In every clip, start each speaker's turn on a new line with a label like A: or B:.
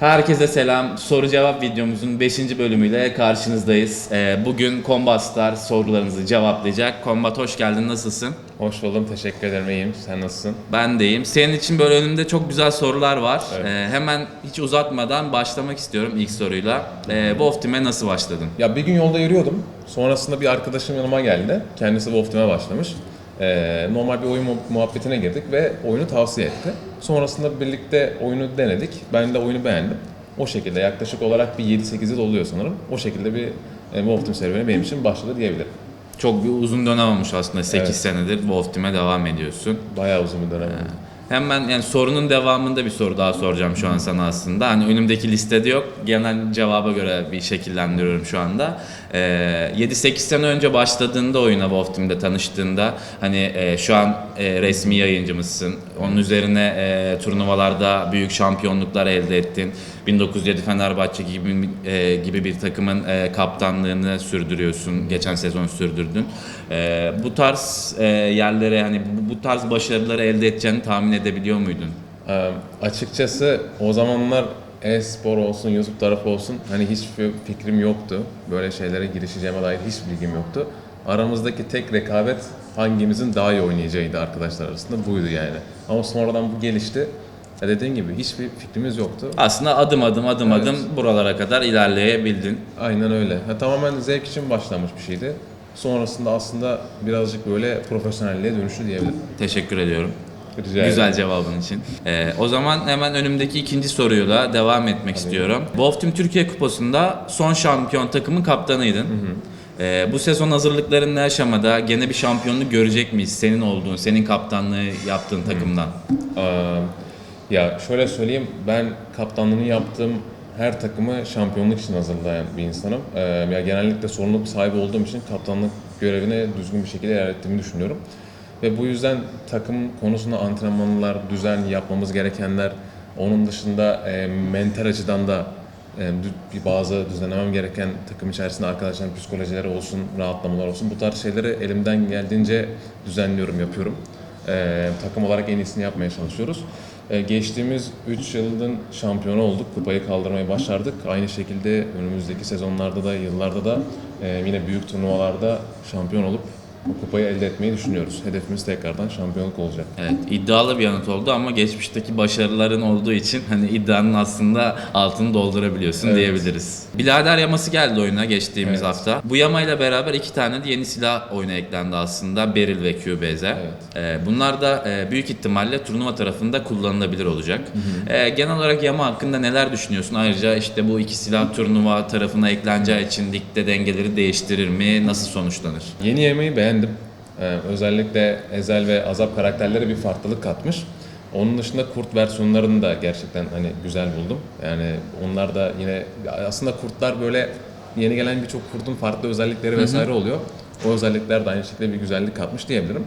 A: Herkese selam. Soru cevap videomuzun 5. bölümüyle karşınızdayız. Ee, bugün Combat Star sorularınızı cevaplayacak. Combat hoş geldin. Nasılsın?
B: Hoş buldum. Teşekkür ederim. İyiyim. Sen nasılsın?
A: Ben deyim. Senin için böyle önümde çok güzel sorular var.
B: Evet.
A: Ee, hemen hiç uzatmadan başlamak istiyorum ilk soruyla. Ee, Wolf Team'e nasıl başladın?
B: Ya bir gün yolda yürüyordum. Sonrasında bir arkadaşım yanıma geldi. Kendisi Wolf Team'e başlamış. Ee, normal bir oyun mu- muhabbetine girdik ve oyunu tavsiye etti. Sonrasında birlikte oyunu denedik. Ben de oyunu beğendim. O şekilde yaklaşık olarak bir 7-8 yıl oluyor sanırım. O şekilde bir e, Wolf Team serüveni benim için başladı diyebilirim.
A: Çok bir uzun dönem olmuş aslında. 8
B: Evet.
A: senedir Wolf Team'e devam ediyorsun.
B: Bayağı uzun bir dönem. oldu.
A: Hemen yani sorunun devamında bir soru daha soracağım şu an sana aslında. Hani önümdeki listede yok. Genel cevaba göre bir şekillendiriyorum şu anda. Ee, 7-8 sene önce başladığında oyuna Wolf Team'de tanıştığında hani e, şu an e, resmi yayıncımızsın. Onun üzerine e, turnuvalarda büyük şampiyonluklar elde ettin. 1907 Fenerbahçe gibi e, gibi bir takımın e, kaptanlığını sürdürüyorsun. Geçen sezon sürdürdün. E, bu tarz e, yerlere hani bu, bu tarz başarıları elde edeceğini tahmin edebiliyor muydun?
B: Ee, açıkçası o zamanlar e-spor olsun, YouTube tarafı olsun hani hiçbir fikrim yoktu. Böyle şeylere girişeceğime dair hiç bilgim yoktu. Aramızdaki tek rekabet hangimizin daha iyi oynayacağıydı arkadaşlar arasında buydu yani. Ama sonradan bu gelişti. Ya dediğin gibi hiçbir fikrimiz yoktu.
A: Aslında adım adım adım
B: Evet.
A: adım buralara kadar ilerleyebildin.
B: Aynen öyle. Ha, tamamen zevk için başlanmış bir şeydi. Sonrasında aslında birazcık böyle profesyonelliğe dönüştü diyebilirim.
A: Teşekkür ediyorum.
B: Rica.
A: Güzel cevabın için. Ee, o zaman hemen önümdeki ikinci soruyla devam etmek istiyorum. Wolf Türkiye Kupası'nda son şampiyon takımın kaptanıydın. Ee, bu sezon hazırlıkların ne aşamada? Gene bir şampiyonluk görecek miyiz? Senin olduğun, senin kaptanlığı yaptığın takımdan.
B: Aa, ya şöyle söyleyeyim, ben kaptanlığını yaptığım her takımı şampiyonluk için hazırlayan bir insanım. Ee, ya genellikle sorumluluk sahibi olduğum için kaptanlık görevini düzgün bir şekilde ilerlettiğimi düşünüyorum. Ve bu yüzden takım konusunda antrenmanlar, düzen yapmamız gerekenler, onun dışında e, mental açıdan da e, bazı düzenlemem gereken takım içerisinde arkadaşların psikolojileri olsun, rahatlamalar olsun. Bu tarz şeyleri elimden geldiğince düzenliyorum, yapıyorum. Ee, takım olarak en iyisini yapmaya çalışıyoruz. Ee, geçtiğimiz 3 yılın şampiyonu olduk. Kupayı kaldırmayı başardık. Aynı şekilde önümüzdeki sezonlarda da, yıllarda da e, yine büyük turnuvalarda şampiyon olup bu kupayı elde etmeyi düşünüyoruz. Hedefimiz tekrardan şampiyonluk olacak.
A: Evet, iddialı bir yanıt oldu ama geçmişteki başarıların olduğu için hani iddianın aslında altını doldurabiliyorsun
B: Evet.
A: diyebiliriz. Bilader yaması geldi oyuna geçtiğimiz
B: Evet.
A: hafta. Bu yamayla beraber iki tane de yeni silah oyuna eklendi aslında. Beril ve QBZ. Ee, bunlar da e, büyük ihtimalle turnuva tarafında kullanılabilir olacak. Ee, genel olarak yama hakkında neler düşünüyorsun? Ayrıca işte bu iki silah turnuva tarafına ekleneceği için ligde dengeleri değiştirir mi? Nasıl sonuçlanır?
B: Yeni yemeği beğendim. Ee, özellikle Ezel ve Azap karakterleri bir farklılık katmış. Onun dışında kurt versiyonlarını da gerçekten hani güzel buldum. Yani onlar da yine aslında kurtlar böyle yeni gelen birçok kurtun farklı özellikleri vesaire oluyor. O özellikler de aynı şekilde bir güzellik katmış diyebilirim.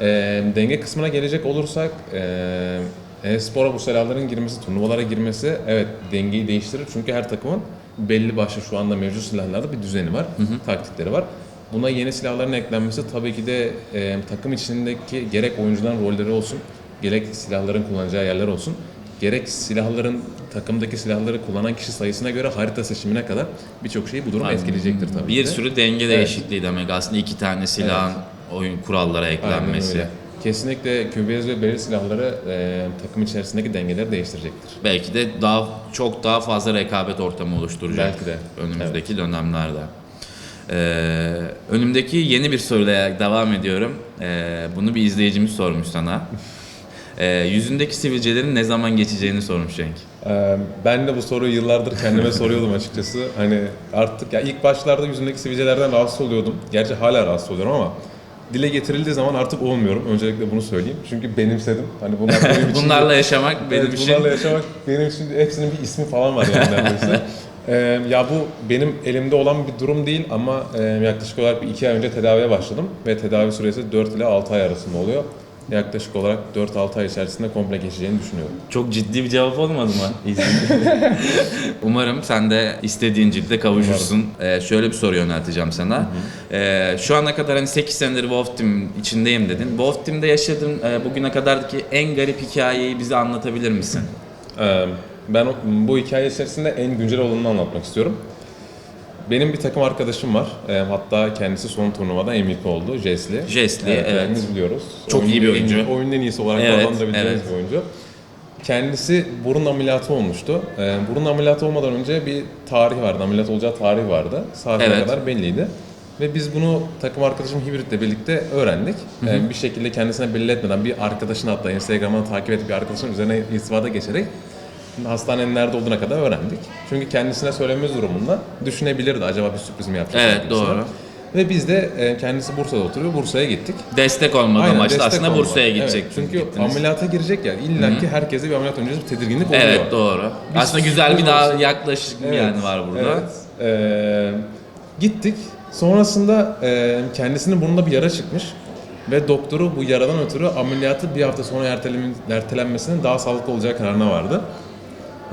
B: Ee, denge kısmına gelecek olursak e, e-spora bu silahların girmesi, turnuvalara girmesi evet dengeyi değiştirir. Çünkü her takımın belli başlı şu anda mevcut silahlarda bir düzeni var, taktikleri var. Buna yeni silahların eklenmesi tabii ki de e, takım içindeki gerek oyuncuların rolleri olsun, gerek silahların kullanacağı yerler olsun, gerek silahların takımdaki silahları kullanan kişi sayısına göre harita seçimine kadar birçok şeyi bu durum etkileyecektir tabii
A: Bir
B: de.
A: sürü denge değişikliği demek aslında iki tane silahın oyun kurallara
B: Aynen
A: eklenmesi.
B: Kesinlikle QBZ ve belirli silahları e, takım içerisindeki dengeleri değiştirecektir.
A: Belki de daha çok daha fazla rekabet ortamı oluşturacak
B: Belki de.
A: önümüzdeki dönemlerde. Ee, önümdeki yeni bir soruyla devam ediyorum. Ee, bunu bir izleyicimiz sormuş sana. Ee, yüzündeki sivilcelerin ne zaman geçeceğini sormuş Cenk.
B: Ee, Ben de bu soruyu yıllardır kendime soruyordum açıkçası. Hani artık ya ilk başlarda yüzümdeki sivilcelerden rahatsız oluyordum. Gerçi hala rahatsız oluyorum ama dile getirildiği zaman artık olmuyorum. Öncelikle bunu söyleyeyim. Çünkü benimsedim. Hani bunlar benim için
A: Bunlarla yaşamak benim için
B: Bunlarla yaşamak benim için hepsinin bir ismi falan var yani neredeyse. Ee, ya bu benim elimde olan bir durum değil ama e, yaklaşık olarak bir iki ay önce tedaviye başladım ve tedavi süresi 4 ile 6 ay arasında oluyor. Yaklaşık olarak 4-6 ay içerisinde komple geçeceğini düşünüyorum.
A: çok ciddi bir cevap olmadı mı? Umarım sen de istediğin cilde kavuşursun. Ee, şöyle bir soru yönelteceğim sana. Ee, şu ana kadar hani 8 senedir Wolf Team içindeyim dedin. Wolf Team'de yaşadığın e, bugüne kadarki en garip hikayeyi bize anlatabilir misin?
B: Ee, Ben bu hikaye içerisinde en güncel olanını anlatmak istiyorum. Benim bir takım arkadaşım var. E, hatta kendisi son turnuvada MVP oldu. Jesli.
A: Jesli, evet.
B: hepimiz biliyoruz.
A: Çok iyi bir
B: Oyunun en-
A: oyuncu.
B: Oyunun en iyisi olarak
A: Evet,
B: adlandırabileceğimiz
A: evet.
B: bir oyuncu. Kendisi burun ameliyatı olmuştu. E, burun ameliyatı olmadan önce bir tarih vardı. Ameliyat olacağı tarih vardı. Saatine
A: Evet.
B: kadar belliydi. Ve biz bunu takım arkadaşım Hibrit'le birlikte öğrendik. E, bir şekilde kendisine belli etmeden bir arkadaşını hatta Instagram'dan takip edip bir arkadaşın üzerine irtibata geçerek hastanenin nerede olduğuna kadar öğrendik. Çünkü kendisine söylememiz durumunda düşünebilirdi acaba bir sürpriz mi yapacak?
A: Evet,
B: gibisinden.
A: doğru.
B: Ve biz de e, kendisi Bursa'da oturuyor. Bursa'ya gittik.
A: Destek olmadı
B: Aynen,
A: amaçlı aslında
B: olmadı.
A: Bursa'ya
B: Evet,
A: gidecek.
B: çünkü
A: gittiniz.
B: ameliyata girecek ya illa ki herkese bir ameliyat öncesi bir tedirginlik oluyor.
A: Evet doğru.
B: Biz
A: aslında güzel bir daha yaklaşık
B: Evet,
A: yani var burada.
B: Evet. Ee, gittik. Sonrasında e, kendisinin burnunda bir yara çıkmış. Ve doktoru bu yaradan ötürü ameliyatı bir hafta sonra ertelenmesinin daha sağlıklı olacağı kararına vardı.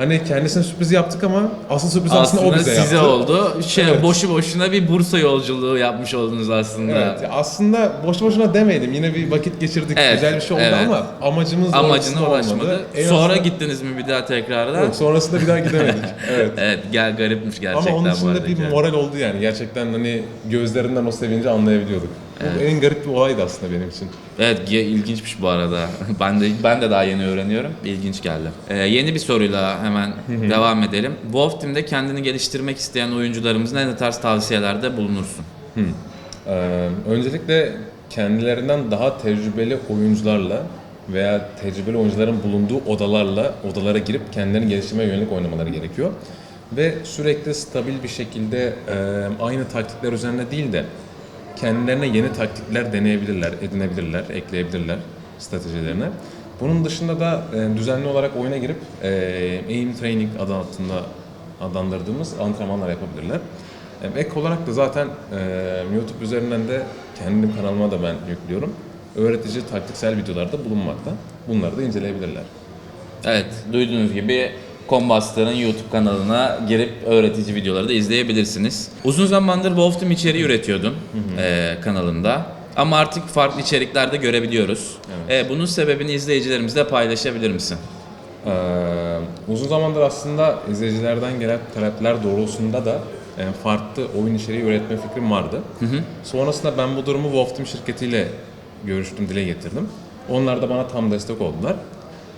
B: Hani kendisine sürpriz yaptık ama asıl sürpriz aslında, o bize
A: size
B: yaptı.
A: oldu. Şey
B: Evet.
A: boşu boşuna bir Bursa yolculuğu yapmış oldunuz aslında.
B: Evet, ya aslında boş boşuna demeyelim. Yine bir vakit geçirdik.
A: Evet,
B: Güzel bir şey oldu
A: evet.
B: ama amacımız
A: Amacına
B: doğrultusunda
A: ulaşmadı.
B: En
A: Sonra
B: azından-
A: gittiniz mi bir daha tekrardan?
B: Yok, sonrasında bir daha gidemedik. evet.
A: Evet gel garipmiş gerçekten
B: Ama onun
A: bu
B: dışında bir moral oldu yani. Gerçekten hani gözlerinden o sevinci anlayabiliyorduk. Bu en garip bir olaydı aslında benim için.
A: Evet ge- ilginçmiş bu arada. ben de ben de daha yeni öğreniyorum. İlginç geldi. Ee, yeni bir soruyla hemen devam edelim. Wolf Team'de kendini geliştirmek isteyen oyuncularımıza ne tarz tavsiyelerde bulunursun?
B: Ee, öncelikle kendilerinden daha tecrübeli oyuncularla veya tecrübeli oyuncuların bulunduğu odalarla odalara girip kendilerini geliştirmeye yönelik oynamaları gerekiyor. Ve sürekli stabil bir şekilde e, aynı taktikler üzerine değil de kendilerine yeni taktikler deneyebilirler, edinebilirler, ekleyebilirler stratejilerine. Bunun dışında da e, düzenli olarak oyuna girip e, aim training adı altında adlandırdığımız antrenmanlar yapabilirler. E, Ek olarak da zaten e, YouTube üzerinden de kendi kanalıma da ben yüklüyorum. Öğretici taktiksel videolarda bulunmakta. Bunları da inceleyebilirler.
A: Evet, duyduğunuz gibi Combuster'ın YouTube kanalına girip öğretici videoları da izleyebilirsiniz. Uzun zamandır Wolf Team içeriği üretiyordun eee, kanalında. Ama artık farklı içeriklerde görebiliyoruz. E, bunun sebebini izleyicilerimizle paylaşabilir misin?
B: Ee, uzun zamandır aslında izleyicilerden gelen talepler doğrultusunda da e, farklı oyun içeriği üretme fikrim vardı. Sonrasında ben bu durumu Wolf Team şirketiyle görüştüm, dile getirdim. Onlar da bana tam destek oldular.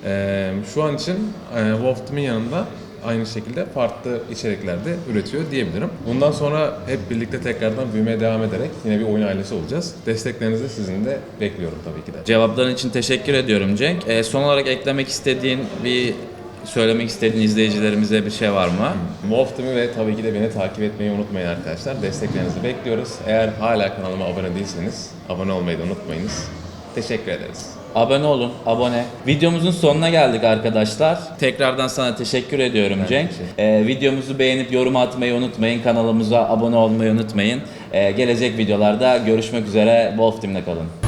B: Ee, şu an için e, Wolf Team'in yanında aynı şekilde farklı içeriklerde üretiyor diyebilirim. Bundan sonra hep birlikte tekrardan büyümeye devam ederek yine bir oyun ailesi olacağız. Desteklerinizi sizin de bekliyorum tabii ki de.
A: Cevapların için teşekkür ediyorum Cenk. E, son olarak eklemek istediğin bir söylemek istediğin izleyicilerimize bir şey var mı?
B: Wolf Team'i ve tabii ki de beni takip etmeyi unutmayın arkadaşlar. Desteklerinizi bekliyoruz. Eğer hala kanalıma abone değilseniz abone olmayı da unutmayınız. Teşekkür ederiz.
A: Abone olun, abone. Videomuzun sonuna geldik arkadaşlar. Tekrardan sana teşekkür ediyorum Cenk. Ee, videomuzu beğenip yorum atmayı unutmayın. Kanalımıza abone olmayı unutmayın. Ee, gelecek videolarda görüşmek üzere. Wolf Team'le kalın.